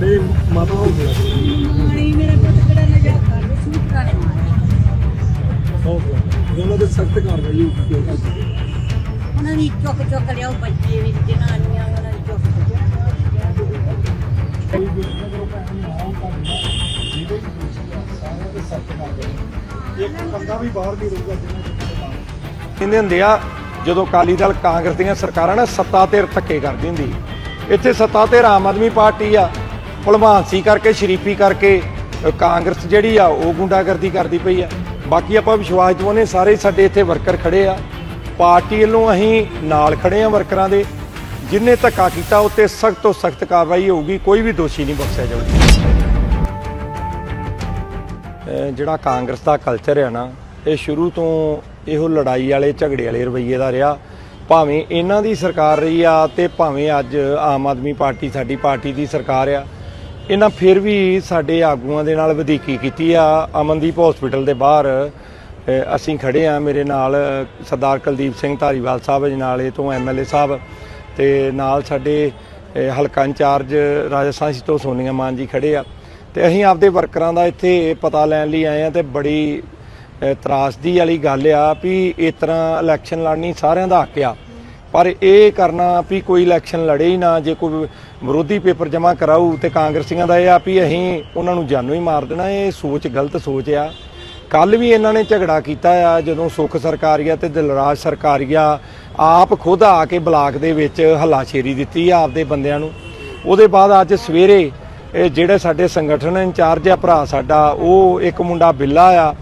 ਤੁਹਾਡੇ ਮਾਤਾ ਹੋ ਗਿਆ ਮਾਣੀ ਮੇਰਾ ਪੁੱਤ ਕਿਹੜਾ ਨਜਾ ਕਰ ਸੂਤਰਾ ਨੇ ਮਾਰਿਆ ਹੋ ਗਿਆ ਉਹਨਾਂ ਦੇ ਸਖਤ ਕਾਰਵਾਈ ਹੋਊਗੀ ਕਿਉਂ ਕਰਦੇ ਉਹਨਾਂ ਦੀ ਚੁੱਕ ਚੁੱਕ ਲਿਆਓ ਬੱਚੇ ਵੀ ਜਨਾਨੀਆਂ ਉਹਨਾਂ ਦੀ ਚੁੱਕ ਚੁੱਕ। ਕਈ ਦੂਸਰੇ ਗਰੁੱਪ ਐਵੇਂ ਆਉਂ ਕਰਦਾ ਜਿਹਦੇ ਵੀ ਦੋਸ਼ੀ ਆ ਸਾਰਿਆਂ ਦੇ ਸਖਤ ਕਾਰਵਾਈ ਇੱਕ ਬੰਦਾ ਵੀ ਬਾਹਰ ਨਹੀਂ ਰਹੂਗਾ ਜਿਹਨਾਂ ਦੇ ਕਹਿੰਦੇ ਹੁੰਦੇ ਆ ਜਦੋਂ ਅਕਾਲੀ ਦਲ ਕਾਂਗਰਸ ਦੀਆਂ ਸਰਕਾਰਾਂ ਨਾ ਸੱਤਾ ਧਿਰ ਧੱਕੇ ਕਰਦੀ ਹੁੰਦੀ। ਇੱਥੇ ਸੱਤਾ ਧਿਰ ਆਮ ਆਦਮੀ ਪਾਰਟੀ ਆ ਭਲਵਾਨਸੀ ਕਰਕੇ, ਸ਼ਰੀਫੀ ਕਰਕੇ ਕਾਂਗਰਸ ਜਿਹੜੀ ਆ, ਉਹ ਗੁੰਡਾਗਰਦੀ ਕਰਦੀ ਪਈ ਆ। ਬਾਕੀ ਆਪਾਂ ਵਿਸ਼ਵਾਸ ਦਿਵਾਉਂਦੇ ਸਾਰੇ ਸਾਡੇ ਇੱਥੇ ਵਰਕਰ ਖੜੇ ਆ। ਪਾਰਟੀ ਵੱਲੋਂ ਅਸੀਂ ਨਾਲ ਖੜੇ ਆ ਵਰਕਰਾਂ ਦੇ। ਜਿਨ੍ਹਾਂ ਧੱਕਾ ਕੀਤਾ, ਉੱਤੇ ਸਖਤ ਤੋਂ ਸਖਤ ਕਾਰਵਾਈ ਹੋਊਗੀ, ਕੋਈ ਵੀ ਦੋਸ਼ੀ ਨਹੀਂ ਬਖਸ਼ਿਆ ਜਾਊਗਾ। ਜਿਹੜਾ ਕਾਂਗਰਸ ਦਾ ਕਲਚਰ ਹੈ ਨਾ, ਇਹ ਸ਼ੁਰੂ ਤੋਂ ਇਹੋ ਲੜਾਈ ਵਾਲੇ, ਝਗੜੇ ਵਾਲੇ ਰਵੱਈਏ ਦਾ ਰਿਹਾ। ਭਾਵੇਂ ਇਹਨਾਂ ਦੀ ਸਰਕਾਰ ਰਹੀ ਆ ਤੇ ਭਾਵੇਂ ਅੱਜ ਆਮ ਆਦਮੀ ਪਾਰਟੀ ਸਾਡੀ ਪਾਰਟੀ ਦੀ ਸਰਕਾਰ ਆ ਇਹਨਾਂ ਫਿਰ ਵੀ ਸਾਡੇ ਆਗੂਆਂ ਦੇ ਨਾਲ ਵਧੀਕੀ ਕੀਤੀ ਆ। ਅਮਨਦੀਪ ਹਸਪੀਟਲ ਦੇ ਬਾਹਰ ਅਸੀਂ ਖੜੇ ਆ ਮੇਰੇ ਨਾਲ ਸਰਦਾਰ ਕੁਲਦੀਪ ਸਿੰਘ ਧਾਰੀਵਾਲ ਸਾਹਿਬ ਅਜਨਾਲੇ ਤੋਂ ਐਮਐਲਏ ਸਾਹਿਬ ਤੇ ਨਾਲ ਸਾਡੇ ਹਲਕਾ ਇੰਚਾਰਜ ਰਾਜਸਥਾਨ ਸੀ ਤੋਂ ਸੋਨੀਆ ਮਾਨ ਜੀ ਖੜੇ ਆ। ਤੇ ਅਸੀਂ ਆਪਦੇ ਵਰਕਰਾਂ ਦਾ ਇੱਥੇ ਪਤਾ ਲੈਣ ਲਈ ਆਏ ਆ ਤੇ ਬੜੀ ਤਰਾਸਦੀ ਵਾਲੀ ਗੱਲ ਆ ਵੀ ਇਸ ਤਰ੍ਹਾਂ ਇਲੈਕਸ਼ਨ ਲੜਨੀ ਸਾਰਿਆਂ ਦਾ ਹੱਕ ਆ। ਪਰ ਇਹ ਕਰਨਾ ਵੀ ਕੋਈ ਇਲੈਕਸ਼ਨ ਲੜੇ ਹੀ ਨਾ, ਜੇ ਕੋਈ ਵਿਰੋਧੀ ਪੇਪਰ ਜਮ੍ਹਾਂ ਕਰਾਊ ਤੇ ਕਾਂਗਰਸੀਆਂ ਦਾ ਇਹ ਆ ਵੀ ਅਸੀਂ ਉਹਨਾਂ ਨੂੰ ਜਾਨੋਂ ਹੀ ਮਾਰ ਦੇਣਾ, ਇਹ ਸੋਚ, ਗਲਤ ਸੋਚ ਆ। ਕੱਲ ਵੀ ਇਹਨਾਂ ਨੇ ਝਗੜਾ ਕੀਤਾ ਆ, ਜਦੋਂ ਸੁੱਖ ਸਰਕਾਰੀਆ ਤੇ ਦਿਲਰਾਜ ਸਰਕਾਰੀਆ ਆਪ ਖੁਦ ਆ ਕੇ ਬਲਾਕ ਦੇ ਵਿੱਚ ਹੱਲਾਸ਼ੇਰੀ ਦਿੱਤੀ ਆ ਆਪਦੇ ਬੰਦਿਆਂ ਨੂੰ। ਉਹਦੇ ਬਾਅਦ ਅੱਜ ਸਵੇਰੇ ਇਹ ਜਿਹੜੇ ਸਾਡੇ ਸੰਗਠਨ ਇੰਚਾਰਜ ਆ, ਭਰਾ ਸਾਡਾ, ਉਹ ਇੱਕ ਮੁੰਡਾ ਬਿੱਲਾ ਆ,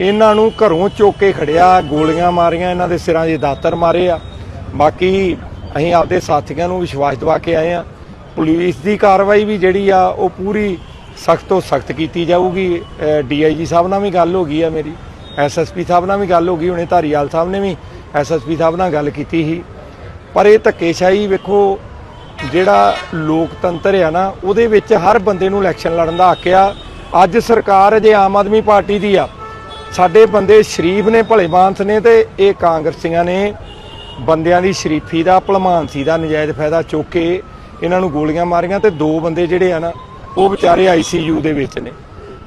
ਇਹਨਾਂ ਨੂੰ ਘਰੋਂ ਚੁੱਕ ਕੇ ਖੜਿਆ, ਗੋਲੀਆਂ ਮਾਰੀਆਂ, ਇਹਨਾਂ ਦੇ ਸਿਰਾਂ 'ਚ ਦਾਤਰ ਮਾਰੇ ਆ। ਬਾਕੀ ਅਸੀਂ ਆਪਦੇ ਸਾਥੀਆਂ ਨੂੰ ਵਿਸ਼ਵਾਸ ਦਿਵਾ ਕੇ ਆਏ ਆ ਪੁਲਿਸ ਦੀ ਕਾਰਵਾਈ ਵੀ ਜਿਹੜੀ ਆ, ਉਹ ਪੂਰੀ ਸਖਤ ਤੋਂ ਸਖਤ ਕੀਤੀ ਜਾਊਗੀ। ਡੀਆਈਜੀ ਸਾਹਿਬ ਨਾਲ ਵੀ ਗੱਲ ਹੋ ਗਈ ਆ ਮੇਰੀ, ਐਸਐਸਪੀ ਸਾਹਿਬ ਨਾਲ ਵੀ ਗੱਲ ਹੋ ਗਈ, ਹੁਣੇ ਧਾਰੀਵਾਲ ਸਾਹਿਬ ਨੇ ਵੀ ਐਸਐਸਪੀ ਸਾਹਿਬ ਨਾਲ ਗੱਲ ਕੀਤੀ ਸੀ। ਪਰ ਇਹ ਧੱਕੇਸ਼ਾਹੀ ਵੇਖੋ, ਜਿਹੜਾ ਲੋਕਤੰਤਰ ਆ ਨਾ, ਉਹਦੇ ਵਿੱਚ ਹਰ ਬੰਦੇ ਨੂੰ ਇਲੈਕਸ਼ਨ ਲੜਨ ਦਾ ਹੱਕ ਆ। ਅੱਜ ਸਰਕਾਰ ਅਜੇ ਆਮ ਆਦਮੀ ਪਾਰਟੀ ਦੀ ਆ। ਸਾਡੇ ਬੰਦੇ ਸ਼ਰੀਫ ਨੇ, ਭਲੇ ਮਾਨਸ ਨੇ ਤੇ ਇਹ ਕਾਂਗਰਸੀਆਂ ਨੇ। ਬੰਦਿਆਂ ਦੀ ਸ਼ਰੀਫੀ ਦਾ, ਭਲਮਾਨਸੀ ਦਾ ਨਜਾਇਜ਼ ਫਾਇਦਾ ਚੁੱਕ ਕੇ ਇਹਨਾਂ ਨੂੰ ਗੋਲੀਆਂ ਮਾਰੀਆਂ ਤੇ ਦੋ ਬੰਦੇ ਜਿਹੜੇ ਆ ਨਾ, ਉਹ ਵਿਚਾਰੇ ਆਈਸੀਯੂ ਦੇ ਵਿੱਚ ਨੇ।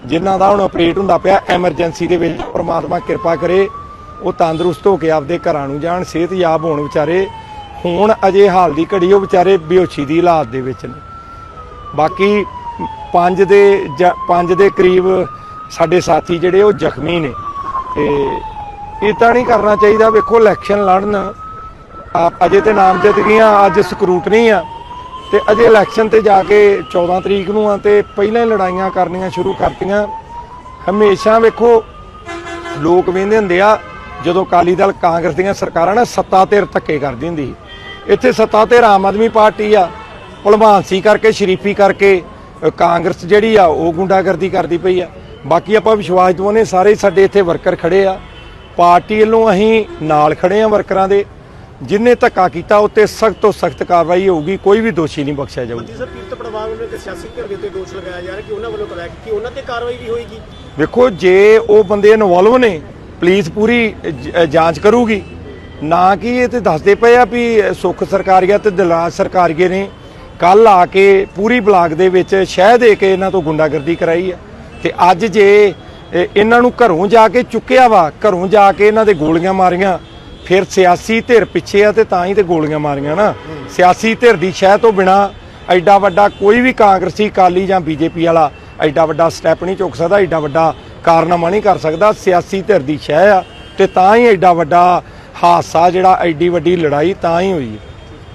ਜਿਨ੍ਹਾਂ ਦਾ ਹੁਣ ਆਪਰੇਟ ਹੁੰਦਾ ਪਿਆ, ਐਮਰਜੈਂਸੀ ਦੇ ਵਿੱਚ। ਪ੍ਰਮਾਤਮਾ ਕਿਰਪਾ ਕਰੇ, ਉਹ ਤੰਦਰੁਸਤ ਹੋ ਕੇ ਆਪਦੇ ਘਰਾਂ ਨੂੰ ਜਾਣ, ਸਿਹਤਯਾਬ ਹੋਣ ਵਿਚਾਰੇ। ਹੁਣ ਅਜੇ ਹਾਲ ਦੀ ਘੜੀ, ਉਹ ਵਿਚਾਰੇ ਬੇਹੋਸ਼ੀ ਦੀ ਹਾਲਾਤ ਦੇ ਵਿੱਚ ਨੇ। ਬਾਕੀ ਪੰਜ ਦੇ ਜ- ਪੰਜ ਦੇ ਕਰੀਬ ਸਾਡੇ ਸਾਥੀ ਜਿਹੜੇ, ਉਹ ਜ਼ਖਮੀ ਨੇ। ਤੇ ਇਹ ਤਾਂ ਨਹੀਂ ਕਰਨਾ ਚਾਹੀਦਾ, ਵੇਖੋ ਇਲੈਕਸ਼ਨ ਲੜਨ ਅਜੇ ਤੇ ਨਾਮਜ਼ਦਗੀਆਂ ਅੱਜ ਸਕਰੂਟਨੀ ਆ। ਤੇ ਅਜੇ ਇਲੈਕਸ਼ਨ ਤੇ ਜਾ ਕੇ 14 ਤਰੀਕ ਨੂੰ ਆ ਤੇ ਪਹਿਲਾਂ ਹੀ ਲੜਾਈਆਂ ਕਰਨੀਆਂ ਸ਼ੁਰੂ ਕਰਤੀਆਂ। ਹਮੇਸ਼ਾ ਵੇਖੋ, ਲੋਕ ਵੇਂਦੇ ਹੁੰਦੇ ਆ, ਜਦੋਂ ਅਕਾਲੀ ਦਲ ਕਾਂਗਰਸ ਦੀਆਂ ਸਰਕਾਰਾਂ ਨਾ ਸੱਤਾ ਧਿਰ ਧੱਕੇ ਕਰਦੀ ਹੁੰਦੀ ਸੀ। ਇੱਥੇ ਸੱਤਾ ਧਿਰ ਆਮ ਆਦਮੀ ਪਾਰਟੀ ਆ ਭਲਵਾਨਸੀ ਕਰਕੇ ਸ਼ਰੀਫੀ ਕਰਕੇ, ਕਾਂਗਰਸ ਜਿਹੜੀ ਆ, ਉਹ ਗੁੰਡਾਗਰਦੀ ਕਰਦੀ ਪਈ ਆ। ਬਾਕੀ ਆਪਾਂ ਵਿਸ਼ਵਾਸ ਦਿਵਾਉਂਦੇ ਸਾਰੇ ਸਾਡੇ ਇੱਥੇ ਵਰਕਰ ਖੜੇ ਆ। ਪਾਰਟੀ ਵੱਲੋਂ ਅਸੀਂ ਨਾਲ ਖੜੇ ਆ ਵਰਕਰਾਂ ਦੇ। ਜਿਨ੍ਹਾਂ ਧੱਕਾ ਕੀਤਾ ਉੱਤੇ ਸਖਤ ਤੋਂ ਸਖਤ ਕਾਰਵਾਈ ਹੋਊਗੀ ਕੋਈ ਵੀ ਦੋਸ਼ੀ ਨਹੀਂ ਬਖਸ਼ਿਆ ਜਾਊਗਾ। ਜੀ ਸਰ ਕੀਰਤ ਪੜਵਾਗ ਵੱਲੋਂ ਇੱਕ ਸਿਆਸੀ ਧਿਰ ਦੇ ਉੱਤੇ ਦੋਸ਼ ਲਗਾਇਆ ਜਾ ਰਿਹਾ ਕਿ ਉਹਨਾਂ ਵੱਲੋਂ ਕਰਾਇਆ ਕਿ ਉਹਨਾਂ ਤੇ ਕਾਰਵਾਈ ਵੀ ਹੋਏਗੀ? ਵੇਖੋ ਜੇ ਉਹ ਬੰਦੇ ਇਨਵੋਲਵ ਨੇ ਪੁਲਿਸ ਪੂਰੀ ਜਾਂਚ ਕਰੂਗੀ। ਨਾ ਕਿ ਇਹ ਤੇ ਦੱਸਦੇ ਪਏ ਆ ਵੀ ਸੁੱਖ ਸਰਕਾਰੀਆ ਤੇ ਦਿਲਾਜ ਸਰਕਾਰੀਏ ਨੇ ਕੱਲ ਆ ਕੇ ਪੂਰੀ ਬਲਾਕ ਦੇ ਵਿੱਚ ਸ਼ਹਿ ਦੇ ਕੇ ਇਹਨਾਂ ਤੋਂ ਗੁੰਡਾਗਰਦੀ ਕਰਾਈ ਆ। ਤੇ ਅੱਜ ਜੇ ਇਹ- ਇਹਨਾਂ ਨੂੰ ਘਰੋਂ ਜਾ ਕੇ ਚੁੱਕਿਆ ਵਾ ਘਰੋਂ ਜਾ ਕੇ ਇਹਨਾਂ ਦੇ ਗੋਲੀਆਂ ਮਾਰੀਆਂ ਫਿਰ ਸਿਆਸੀ ਧਿਰ ਪਿੱਛੇ ਆ ਤੇ ਤਾਂ ਹੀ ਤੇ ਗੋਲੀਆਂ ਮਾਰੀਆਂ ਨਾ। ਸਿਆਸੀ ਧਿਰ ਦੀ ਸ਼ਹਿ ਤੋਂ ਬਿਨਾ ਐਡਾ ਵੱਡਾ ਕੋਈ ਵੀ ਕਾਂਗਰਸੀ ਕਾਲੀ ਜਾਂ ਬੀਜੇਪੀ ਵਾਲਾ ਐਡਾ ਵੱਡਾ ਸਟੈਪ ਨਹੀਂ ਚੁੱਕ ਸਕਦਾ, ਐਡਾ ਵੱਡਾ ਕਾਰਨਾਮਾ ਨਹੀਂ ਕਰ ਸਕਦਾ। ਸਿਆਸੀ ਧਿਰ ਦੀ ਸ਼ਹਿ ਆ ਤੇ ਤਾਂ ਹੀ ਐਡਾ ਵੱਡਾ ਹਾਦਸਾ ਜਿਹੜਾ ਐਡੀ ਵੱਡੀ ਲੜਾਈ ਤਾਂ ਹੀ ਹੋਈ। ਹੈ